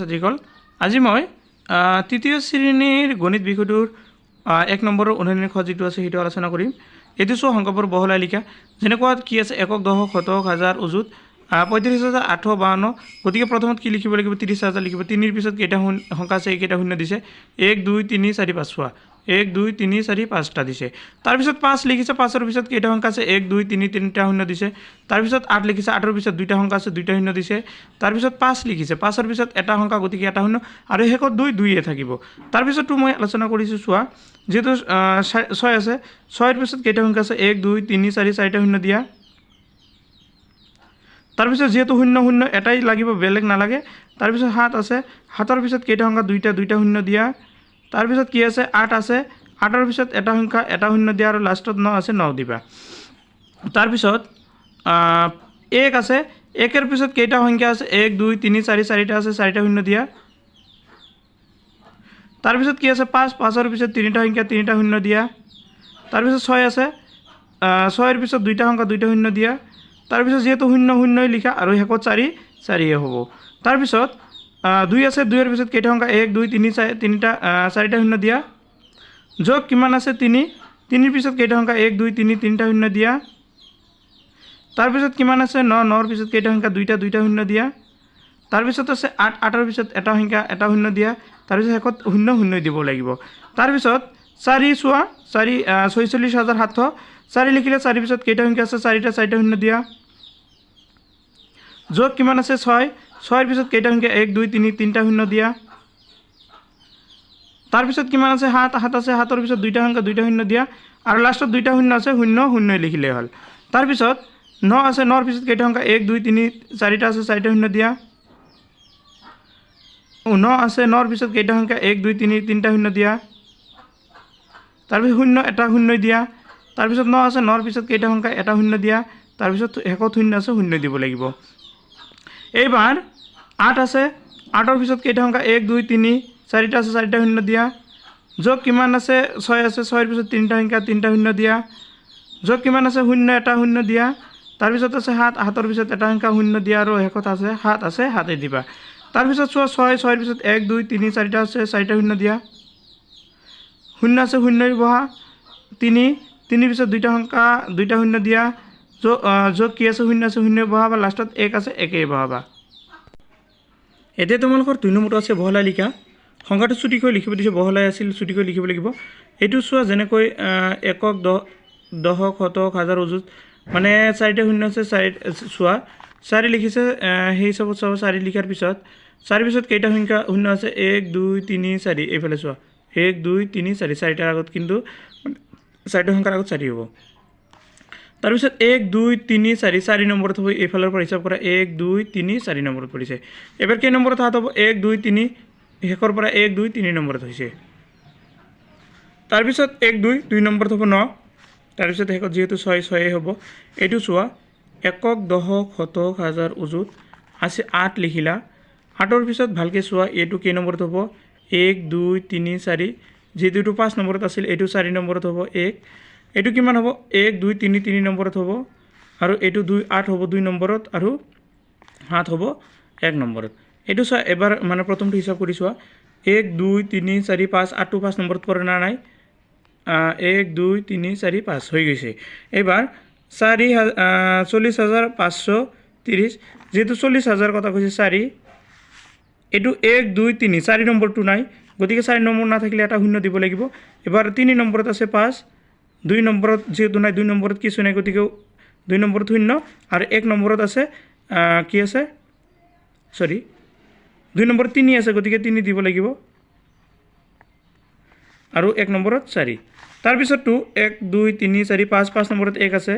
ছাত্ৰীসকল আজি মই তৃতীয় শ্ৰেণীৰ গণিত বিষয়টোৰ এক নম্বৰৰ উনৈনিক যিটো আছে সেইটো আলোচনা কৰিম। এইটো চোৱা সংখ্যাবোৰ বহলাই লিখা। যেনেকুৱা কি আছে একক দশক শতক হাজাৰ আহ, পঁয়ত্ৰিছ হাজাৰ আঠশ বাৱন্ন গতিকে প্ৰথমত কি লিখিব লাগিব? ত্ৰিছ হাজাৰ লিখিব। তিনিৰ পিছত কেইটা শূন্য সংখ্যা আছে এইকেইটা শূন্য দিছে। এক দুই তিনি চাৰি পাঁচ চোৱা এক দুই তিনি চাৰি পাঁচটা দিছে। তাৰপিছত পাঁচ লিখিছে পাঁচৰ পিছত কেইটা সংখ্যা আছে? এক দুই তিনি তিনিটা শূন্য দিছে। তাৰপিছত আঠ লিখিছে আঠৰ পিছত দুইটা সংখ্যা আছে দুইটা শূন্য দিছে। তাৰপিছত পাঁচ লিখিছে পাঁচৰ পিছত এটা সংখ্যা গতিকে এটা শূন্য। আৰু শেষত দুই দুইয়ে থাকিব। তাৰপিছততো মই আলোচনা কৰিছোঁ চোৱা। যিহেতু ছয় আছে ছয়ৰ পিছত কেইটা সংখ্যা আছে? এক দুই তিনি চাৰি চাৰিটা শূন্য দিয়া। তাৰপিছত যিহেতু শূন্য শূন্য এটাই লাগিব বেলেগ নালাগে। তাৰপিছত সাত আছে। সাতৰ পিছত কেইটা সংখ্যা? দুইটা দুইটা শূন্য দিয়া। তাৰপিছত কি আছে? আঠ আছে। আঠৰ পিছত এটা সংখ্যা এটা শূন্য দিয়া আৰু লাষ্টত ন আছে ন দিবা। তাৰপিছত এক আছে। একৰ পিছত কেইটা সংখ্যা আছে? এক দুই তিনি চাৰি চাৰিটা আছে চাৰিটা শূন্য দিয়া। তাৰপিছত কি আছে? পাঁচ পাঁচৰ পিছত তিনিটা সংখ্যা তিনিটা শূন্য দিয়া। তাৰপিছত ছয় আছে। ছয়ৰ পিছত দুইটা সংখ্যা দুইটা শূন্য দিয়া। তাৰপিছত যিহেতু শূন্য শূন্যই লিখা আৰু শেষত চাৰি চাৰিয়ে হ'ব। তাৰপিছত দুই আছে দুইৰ পিছত কেইটা সংখ্যা এক দুই তিনি চাৰি তিনিটা চাৰিটা শূন্য দিয়া। যোগ কিমান আছে তিনি। তিনিৰ পিছত কেইটা সংখ্যা এক দুই তিনি তিনিটা শূন্য দিয়া। তাৰপিছত কিমান আছে? ন নৰ পিছত কেইটা সংখ্যা দুইটা দুইটা শূন্য দিয়া। তাৰপিছত আছে আঠ আঠৰ পিছত এটা সংখ্যা এটা শূন্য দিয়া। তাৰপিছত শেষত শূন্য শূন্য দিব লাগিব। তাৰপিছত চাৰি চোৱা চাৰি ছয়চল্লিছ হাজাৰ সাতশ। চাৰি লিখিলে চাৰিৰ পিছত কেইটা সংখ্যা আছে? চাৰিটা চাৰিটা শূন্য দিয়া। যোগ কিমান আছে? ছয়। ছয়ৰ পিছত কেইটা সংখ্যা এক দুই তিনি তিনিটা শূন্য দিয়া। তাৰপিছত কিমান আছে? সাত সাত আছে সাতৰ পিছত দুইটা সংখ্যা দুইটা শূন্য দিয়া। আৰু লাষ্টত দুইটা শূন্য আছে শূন্য শূন্যই লিখিলেই হ'ল। তাৰপিছত ন আছে নৰ পিছত কেইটা সংখ্যা? এক দুই তিনি চাৰিটা আছে চাৰিটা শূন্য দিয়া। ন আছে নৰ পিছত কেইটা সংখ্যা? এক দুই তিনি তিনিটা শূন্য দিয়া। তাৰপিছত শূন্য এটা শূন্যই দিয়া। তাৰপিছত ন আছে নৰ পিছত কেইটা সংখ্যা? এটা শূন্য দিয়া। তাৰপিছত শেষত শূন্য আছে শূন্য দিব লাগিব। এইবাৰ আঠ আছে আঠৰ পিছত কেইটা সংখ্যা এক দুই তিনি চাৰিটা আছে চাৰিটা শূন্য দিয়া। যোগ কিমান আছে ছয় আছে ছয়ৰ পিছত তিনিটা সংখ্যা তিনিটা শূন্য দিয়া। যোগ কিমান আছে শূন্য এটা শূন্য দিয়া। তাৰপিছত আছে সাত সাতৰ পিছত এটা সংখ্যা শূন্য দিয়া আৰু শেষত আছে সাত আছে সাতে দিবা। তাৰপিছত চোৱা ছয় ছয়ৰ পিছত এক দুই তিনি চাৰিটা আছে চাৰিটা শূন্য দিয়া। শূন্য আছে শূন্যই বহা। তিনি তিনিৰ পিছত দুইটা সংখ্যা দুইটা শূন্য দিয়া। আহ, যোগ কি আছে শূন্য আছে শূন্য বহাবা লাষ্টত এক আছে একেই বহাবা এতিয়া তোমালোকৰ দুই নম্বৰটো আছে বহলাই লিখা। সংখ্যাটো চুটিকৈ লিখিব দিছে বহলাই আছিল চুটিকৈ লিখিব লাগিব। এইটো চোৱা যেনেকৈ একক দহ দশক শতক হাজাৰ অযুত মানে চাৰিটা শূন্য আছে চাৰি চোৱা। চাৰি লিখিছে সেই হিচাপত চাব চাৰি লিখাৰ পিছত চাৰিৰ পিছত কেইটা সংখ্যা শূন্য আছে? এক দুই তিনি চাৰি এইফালে চোৱা। এক দুই তিনি চাৰি চাৰিটাৰ আগত কিন্তু চাৰিটা সংখ্যাৰ আগত চাৰি হ'ব। তাৰপিছত এক দুই তিনি চাৰি চাৰি নম্বৰত হ'ব এইফালৰ পৰা হিচাপ কৰা এক দুই তিনি চাৰি নম্বৰত পৰিছে এবাৰ কেই নম্বৰত হাত হ'ব? এক দুই তিনি শেষৰ পৰা এক দুই তিনি নম্বৰত হৈছে। তাৰপিছত এক দুই দুই নম্বৰত হ'ব ন? তাৰপিছত শেষত যিহেতু ছয় ছয়েই হ'ব। এইটো চোৱা একক দশক শতক হাজাৰ অযুত আছে আঠ লিখিলা। আঠৰ পিছত ভালকৈ চোৱা এইটো কেই নম্বৰত হ'ব? এক দুই তিনি চাৰি। যিহেতু এইটো পাঁচ নম্বৰত আছিল এইটো চাৰি নম্বৰত হ'ব। এক এইটো কিমান হ'ব? এক দুই তিনি তিনি নম্বৰত হ'ব। আৰু এইটো দুই আঠ হ'ব দুই নম্বৰত আৰু সাত হ'ব এক নম্বৰত। এইটো চোৱা এবাৰ মানে প্ৰথমটো হিচাপ কৰি চোৱা। এক দুই তিনি চাৰি পাঁচ আঠটো পাঁচ নম্বৰত পৰে না নাই? এক দুই তিনি চাৰি পাঁচ হৈ গৈছে। এইবাৰ চাৰি হা- আহ, চল্লিছ হাজাৰ পাঁচশ ত্ৰিছ। যিহেতু চল্লিছ হাজাৰ কথা কৈছে চাৰি এইটো এক দুই তিনি চাৰি নম্বৰটো নাই। গতিকে চাৰি নম্বৰ নাথাকিলে এটা শূন্য দিব লাগিব। এবাৰ তিনি নম্বৰত আছে পাঁচ দুই নম্বৰত যিহেতু নাই দুই নম্বৰত কিছু নাই গতিকে দুই নম্বৰত শূন্য। আৰু এক নম্বৰত আছে কি আছে? চৰি দুই নম্বৰত তিনি আছে গতিকে তিনি দিব লাগিব। আৰু এক নম্বৰত চাৰি। তাৰপিছততো এক দুই তিনি চাৰি পাঁচ পাঁচ নম্বৰত এক আছে।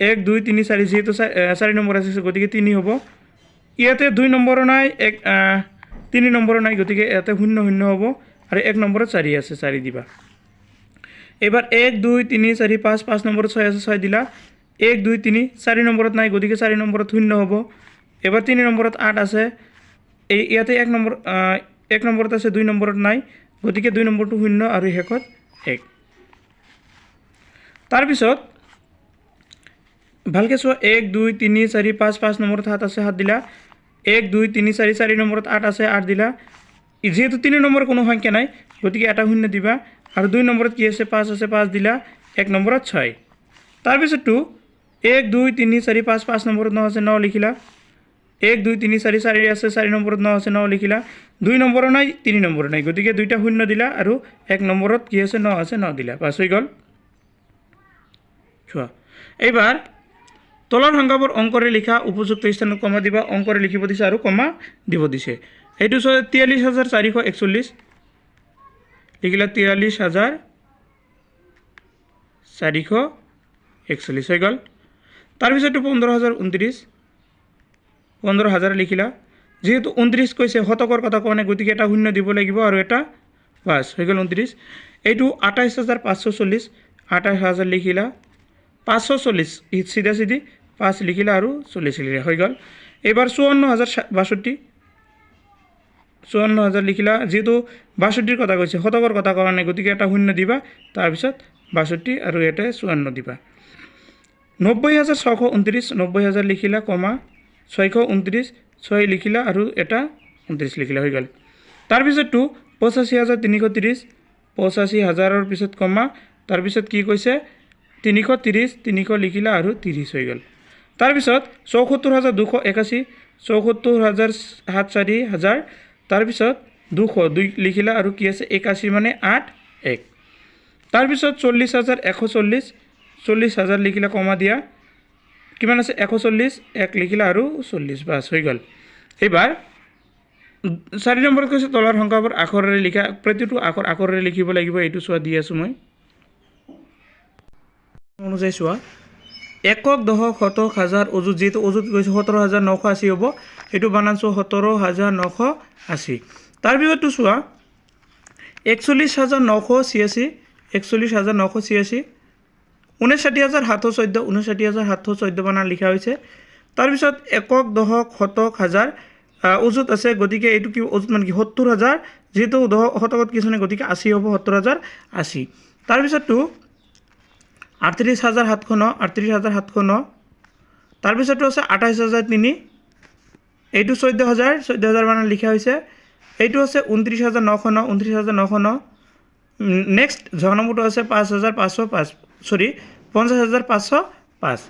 এক দুই তিনি চাৰি যিহেতু চাৰি নম্বৰ আছে গতিকে তিনি হ'ব। ইয়াতে দুই নম্বৰো নাই এক তিনি নম্বৰো নাই গতিকে ইয়াতে শূন্য শূন্য হ'ব। আৰু এক নম্বৰত চাৰি আছে চাৰি দিবা। এইবাৰ এক দুই তিনি চাৰি পাঁচ পাঁচ নম্বৰত ছয় আছে ছয় দিলা। এক দুই তিনি চাৰি নম্বৰত নাই গতিকে চাৰি নম্বৰত শূন্য হ'ব। এবাৰ তিনি নম্বৰত আঠ আছে। এই ইয়াতে এক নম্বৰ আহ, এক নম্বৰত আছে দুই নম্বৰত নাই গতিকে দুই নম্বৰটো শূন্য আৰু শেষত এক। তাৰপিছত ভালকৈ চোৱা এক দুই তিনি চাৰি পাঁচ পাঁচ নম্বৰত সাত আছে সাত দিলা। এক দুই তিনি চাৰি চাৰি নম্বৰত আঠ আছে আঠ দিলা। যিহেতু তিনি নম্বৰ কোনো সংখ্যা নাই গতিকে এটা শূন্য দিবা। আৰু দুই নম্বৰত কি আছে? পাঁচ আছে পাঁচ দিলা। এক নম্বৰত ছয়। তাৰপিছততো এক দুই তিনি চাৰি পাঁচ পাঁচ নম্বৰত ন আছে ন লিখিলা। এক দুই তিনি চাৰি চাৰি আছে চাৰি নম্বৰত ন আছে ন লিখিলা। দুই নম্বৰো নাই তিনি নম্বৰো নাই। গতিকে দুইটা শূন্য দিলা আৰু এক নম্বৰত কি আছে ন আছে ন দিলা। পাছ হৈ গ'ল। চোৱা এইবাৰ তলৰ সংখ্যাবোৰ অংকৰে লিখা উপযুক্ত স্থানত কমা দিবা অংকৰে লিখিব দিছে আৰু কমা দিব দিছে। এইটো তিয়াল্লিছ হাজাৰ চাৰিশ একচল্লিছ। লিখিলা তিয়াল্লিছ হাজাৰ চাৰিশ একচল্লিছ হৈ গ'ল। তাৰপিছতো পোন্ধৰ হাজাৰ ঊনত্ৰিছ পোন্ধৰ হাজাৰ লিখিলা। যিহেতু ঊনত্ৰিছ কৈছে শতকৰ কথা কোৱা নাই, গতিকে এটা শূন্য দিব লাগিব আৰু এটা পাঁচ হৈ গ'ল ঊনত্ৰিছ এইটো আঠাইছ হাজাৰ পাঁচশো চল্লিছ আঠাইছ হাজাৰ লিখিলা, পাঁচশো চল্লিছ চিধা চিধি, পাঁচ লিখিলা আৰু চল্লিছ লিখিলা হৈ গ'ল। এইবাৰ চৌৱন্ন হাজাৰ বাষষ্ঠি চৌৱন্ন হাজাৰ লিখিলা যিহেতু বাষষ্ঠিৰ কথা কৈছে শতকৰ কথা কোৱা নাই গতিকে এটা শূন্য দিবা তাৰপিছত বাষষ্ঠি আৰু ইয়াতে চৌৱন্ন দিবা। নব্বৈ হাজাৰ ছশ ঊনত্ৰিছ নব্বৈ হাজাৰ লিখিলা কমা ছয়শ ঊনত্ৰিছ ছয় লিখিলা আৰু এটা ঊনত্ৰিছ লিখিলা হৈ গ'ল। তাৰপিছততো পঁচাশী হাজাৰ তিনিশ ত্ৰিছ পঁচাশী হাজাৰৰ পিছত কমা তাৰপিছত কি কৈছে তিনিশ ত্ৰিছ তিনিশ লিখিলা আৰু ত্ৰিছ হৈ গ'ল। তাৰপিছত চৌসত্তৰ হাজাৰ দুশ একাশী চৌসত্তৰ হাজাৰ সাত চাৰি হাজাৰ তাৰপিছত দুশ দুই লিখিলা আৰু কি আছে? একাশী মানে আঠ এক। তাৰপিছত চল্লিছ হাজাৰ এশ চল্লিছ চল্লিছ হাজাৰ লিখিলা কমা দিয়া। কিমান আছে? এশ চল্লিছ এক লিখিলা আৰু চল্লিছ বাছ হৈ গ'ল। এইবাৰ চাৰি নম্বৰত কৈছে তলৰ সংখ্যাবোৰ আখৰেৰে লিখা প্ৰতিটো আখৰ আখৰেৰে লিখিব লাগিব এইটো চোৱা দি আছোঁ মই। অনুযায়ী চোৱা। একক দশক শতক হাজাৰ অযুত, যিহেতু অযুত গৈছে সোতৰ হাজাৰ নশ আশী হ'ব এইটো বানানছোঁ সোতৰ হাজাৰ নশ আশী। তাৰপিছততো চোৱা একচল্লিছ হাজাৰ নশ ছিয়াশী একচল্লিছ হাজাৰ নশ ছিয়াশী, ঊনষাঠি হাজাৰ সাতশ চৈধ্য, ঊনষাঠি হাজাৰ সাতশ চৈধ্য বানান লিখা হৈছে। তাৰপিছত একক দশক শতক হাজাৰ অযুত আছে, গতিকে এইটো কি অযুত মানে কি? সত্তৰ হাজাৰ, যিহেতু দশক শতকত কিছু নাই গতিকে আশী হ'ব, সত্তৰ হাজাৰ আশী। তাৰপিছততো আঠত্ৰিছ হাজাৰ সাতশ ন আঠত্ৰিছ হাজাৰ সাতশ ন। তাৰপিছতো আছে আঠাইছ হাজাৰ তিনি। এইটো চৈধ্য হাজাৰ চৈধ্য হাজাৰ মানে লিখা হৈছে। এইটো আছে ঊনত্ৰিছ হাজাৰ নশ ন, ঊনত্ৰিছ হাজাৰ নশ ন। নেক্সট জ নম্বৰটো আছে পাঁচ হাজাৰ পাঁচশো পাঁচ। চৰি পঞ্চাছ হাজাৰ পাঁচশো পাঁচ।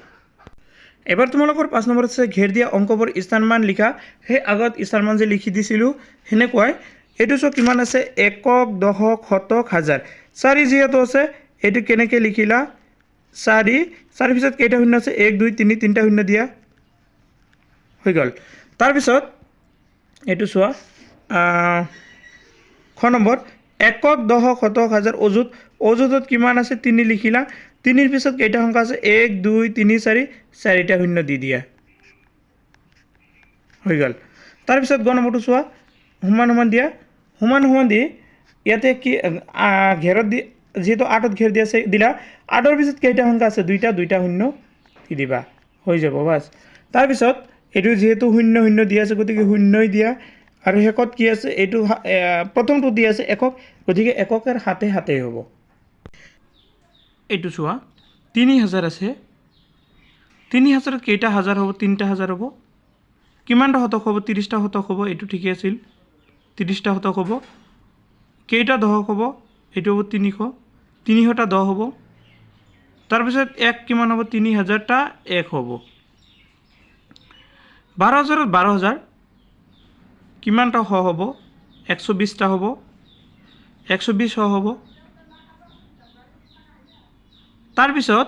এবাৰ তোমালোকৰ পাঁচ নম্বৰত আছে ঘেৰ দিয়া অংকবোৰ স্থানমান লিখা। সেই আগত স্থানমান যে লিখি দিছিলোঁ, সেনেকুৱাই। এইটো চোৱা কিমান আছে, একক, দশক, শতক, হাজাৰ। চাৰি যিহেতু আছে, এইটো কেনেকৈ লিখিলা? চাৰি চাৰি পিছত কেইটা শূন্য আছে? এক দুই তিনি তিনিটা শূন্য দিয়া। হৈ গ'ল। তাৰপিছত এইটো চোৱা খ নম্বৰ একক দশক শতক হাজাৰ অযুত অযুতত কিমান আছে? তিনি লিখিলা। তিনিৰ পিছত কেইটা সংখ্যা আছে? এক দুই তিনি চাৰি চাৰিটা শূন্য দি দিয়া। হৈ গ'ল। তাৰপিছত গ নম্বৰটো চোৱা সমান সমান দিয়া। সমান সমান দি ইয়াতে কি ঘেৰত দি যিহেতু আঠত ঘেৰ দি আছে দিলা। আঠৰ পিছত কেইটা সংখ্যা আছে? দুইটা দুইটা শূন্য দি দিবা। হৈ যাব, বাছ। তাৰপিছত, এইটো যিহেতু শূন্য শূন্য দি আছে, গতিকে শূন্যই দিয়া। আৰু শেষত কি আছে? এইটো প্ৰথমটো দি আছে একক, গতিকে এককৰ হাতে হাতেই হ'ব। এইটো চোৱা, তিনি হাজাৰ আছে। তিনি হাজাৰত কেইটা হাজাৰ হ'ব? তিনিটা হাজাৰ হ'ব। কিমানটা শতক হ'ব? ত্ৰিছটা শতক হ'ব, এইটো ঠিকেই আছিল। ত্ৰিছটা শতক হ'ব। কেইটা দশক হ'ব? এইটো হ'ব তিনিশ। তিনিশটা দহ হ'ব। তাৰপিছত এক কিমান হ'ব? তিনি হাজাৰটা এক হ'ব। বাৰ হাজাৰত বাৰ হাজাৰ কিমানটা শ হ'ব? একশ বিছটা হ'ব। একশ বিছ শ হ'ব। তাৰপিছত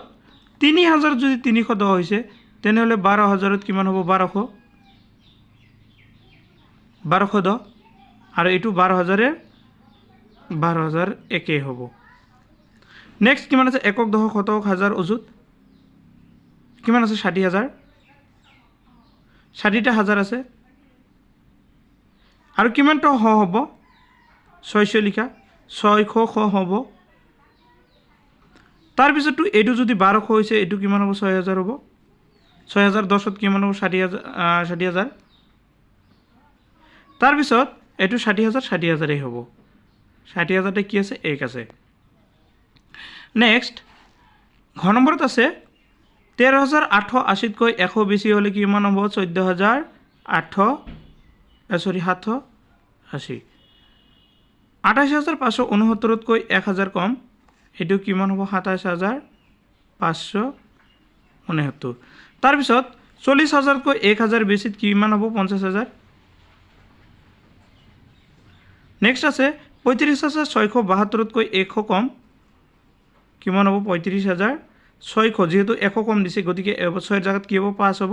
তিনি হাজাৰ যদি তিনিশ দহ হৈছে, তেনেহ'লে বাৰ হাজাৰত কিমান হ'ব? বাৰশ। বাৰশ দহ। আৰু এইটো বাৰ হাজাৰে বাৰ হাজাৰ একেই হ'ব। নেক্সট কিমান আছে? একক দশক, শতক, হাজাৰ, অযুত। কিমান আছে? ষাঠি হাজাৰ। ষাঠিটা হাজাৰ আছে। আৰু কিমানটা শ হ'ব? ছয়শো লিখা। ছয়শো শ হ'ব। তাৰপিছততো এইটো যদি বাৰশ হৈছে, এইটো কিমান হ'ব? ছয় হাজাৰ হ'ব। ছয় হাজাৰ দহত কিমান হ'ব? ষাঠি হাজাৰ ষাঠি হাজাৰ। তাৰপিছত এইটো ষাঠি হাজাৰ, ষাঠি হাজাৰেই হ'ব। ষাঠি হাজাৰতে কি আছে? এক আছে। নেক্সট ঘ নম্বৰত আছে তেৰ হাজাৰ আঠশ আশীতকৈ এশ বেছি হ'লে কিমান হ'ব? চৈধ্য হাজাৰ আঠশ চৰি, সাতশ আশী। আঠাইছ হাজাৰ পাঁচশো ঊনসত্তৰতকৈ এক হাজাৰ কম, এইটো কিমান হ'ব? সাতাইছ হাজাৰ পাঁচশো ঊনসত্তৰ। তাৰপিছত চল্লিছ হাজাৰতকৈ এক হাজাৰ বেছিত কিমান হ'ব? পঞ্চাছ হাজাৰ। নেক্সট আছে পঁয়ত্ৰিছ হাজাৰ ছয়শো বাসত্তৰতকৈ এশ কম কিমান হ'ব? পঁয়ত্ৰিছ হাজাৰ ছয়শ। যিহেতু এশ কম দিছে গতিকে ছয়ৰ জেগাত কি হ'ব? পাঁচ হ'ব।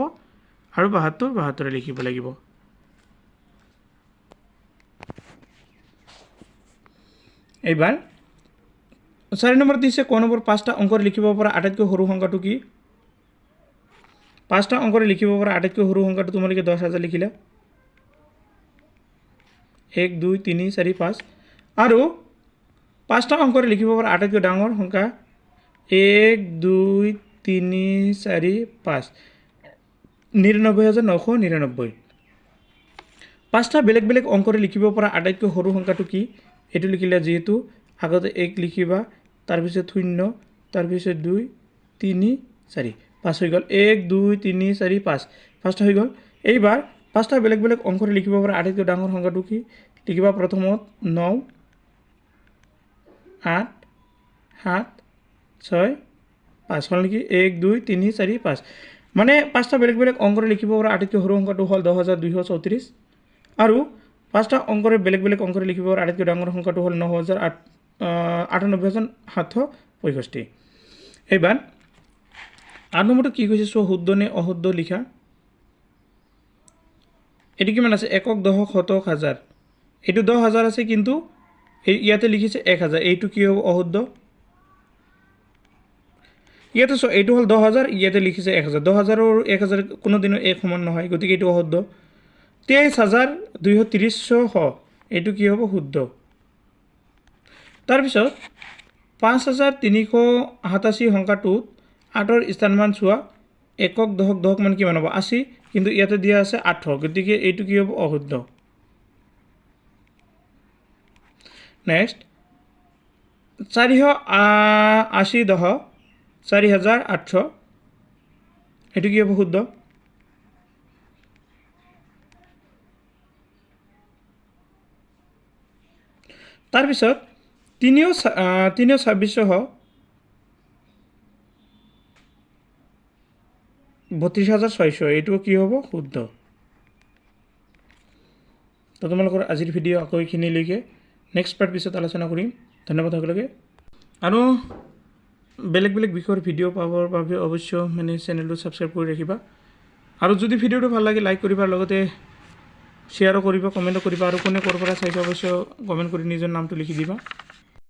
আৰু বাসত্তৰ বাসত্তৰে লিখিব লাগিব। এইবাৰ চাৰি নম্বৰ দিছে ক নম্বৰ? পাঁচটা অংকৰে লিখিব পৰা আটাইতকৈ সৰু সংখ্যাটো কি? পাঁচটা অংকৰে লিখিব পৰা আটাইতকৈ সৰু সংখ্যাটো তোমালোকে দহ হাজাৰ লিখিলা। এক দুই তিনি চাৰি পাঁচ। আৰু পাঁচটা অংকৰে লিখিব পৰা আটাইতকৈ ডাঙৰ সংখ্যা এক দুই তিনি চাৰি পাঁচ। নিৰান্নব্বৈ হাজাৰ নশ নিৰান্নব্বৈ। পাঁচটা বেলেগ বেলেগ অংকৰে লিখিব পৰা আটাইতকৈ সৰু সংখ্যাটো কি? এইটো লিখিলে যিহেতু আগতে এক লিখিবা তাৰপিছত শূন্য তাৰপিছত দুই তিনি চাৰি। পাঁচ হৈ গ'ল। এক দুই তিনি চাৰি পাঁচ। পাঁচটা হৈ গ'ল। এইবাৰ পাঁচটা বেলেগ বেলেগ অংকৰে লিখিব পৰা আটাইতকৈ ডাঙৰ সংখ্যাটো কি? লিখিবা প্ৰথমত ন আঠ সাত ছয় পাঁচ হ'ল নেকি? এক দুই তিনি চাৰি পাঁচ। মানে পাঁচটা বেলেগ বেলেগ অংকৰে লিখিব পৰা আটাইতকৈ সৰু সংখ্যাটো হ'ল দহ হাজাৰ দুইশ চৌত্ৰিছ। আৰু পাঁচটা অংকৰে বেলেগ বেলেগ অংকৰে লিখিব পৰা আটাইতকৈ ডাঙৰ সংখ্যাটো হ'ল ন হাজাৰ আঠ আঠানব্বৈ হাজাৰ সাতশ পঁয়ষষ্ঠি। এইবাৰ আঠ নম্বৰটো কি কৈছে? চোৱা শুদ্ধ নে অশুদ্ধ লিখা? এইটো কিমান আছে? একক দশক শতক হাজাৰ। এইটো দহ হাজাৰ আছে কিন্তু এই ইয়াতে লিখিছে এক হাজাৰ এইটো কি হ'ব, অশুদ্ধ? ইয়াতে চোৱা, এইটো হ'ল দহ হাজাৰ, ইয়াতে লিখিছে এক হাজাৰ। দহ হাজাৰ আৰু এক হাজাৰ কোনোদিনো এক সমান নহয়, গতিকে এইটো অশুদ্ধ। তেইছ হাজাৰ দুইশ ত্ৰিছ শ। এইটো কি হ'ব, শুদ্ধ। তাৰপিছত, পাঁচ হাজাৰ তিনিশ সাতাশী সংখ্যাটোত আঠৰ স্থানমান চোৱা, একক দশক দশক মান কিমান হ'ব? আশী, কিন্তু ইয়াতে দিয়া আছে আঠশ গতিকে এইটো কি হ'ব, অশুদ্ধ। নেক্সট চাৰিশ আশী দহ, চাৰি হাজাৰ আঠশ। এইটো কি হ'ব শুদ্ধ? তাৰপিছত, তিনিও তিনিও ছাব্বিছশ বত্ৰিছ হাজাৰ ছয়শো। এইটো কি হ'ব? শুদ্ধ। তো তোমালোকৰ আজিৰ ভিডিঅ' আকৌ এইখিনিলৈকে। নেক্সট পাৰ্ট পিছত আলোচনা কৰিম। ধন্যবাদ সকলোকে। আৰু বেলেগ বেলেগ বিষয়ৰ ভিডিঅ' পাবৰ বাবে অৱশ্য মানে চেনেলটো ছাবস্ক্ৰাইব কৰি ৰাখিবা। আৰু যদি ভিডিঅ'টো ভালো লাগে লাইক কৰিবা, লগতে শ্বেয়াৰো কৰিবা কমেণ্টো কৰিবা, আৰু কোনে ক'ৰ পৰা চাইছে অৱশ্য কমেণ্ট কৰি নিজৰ নামটো লিখি দিবা।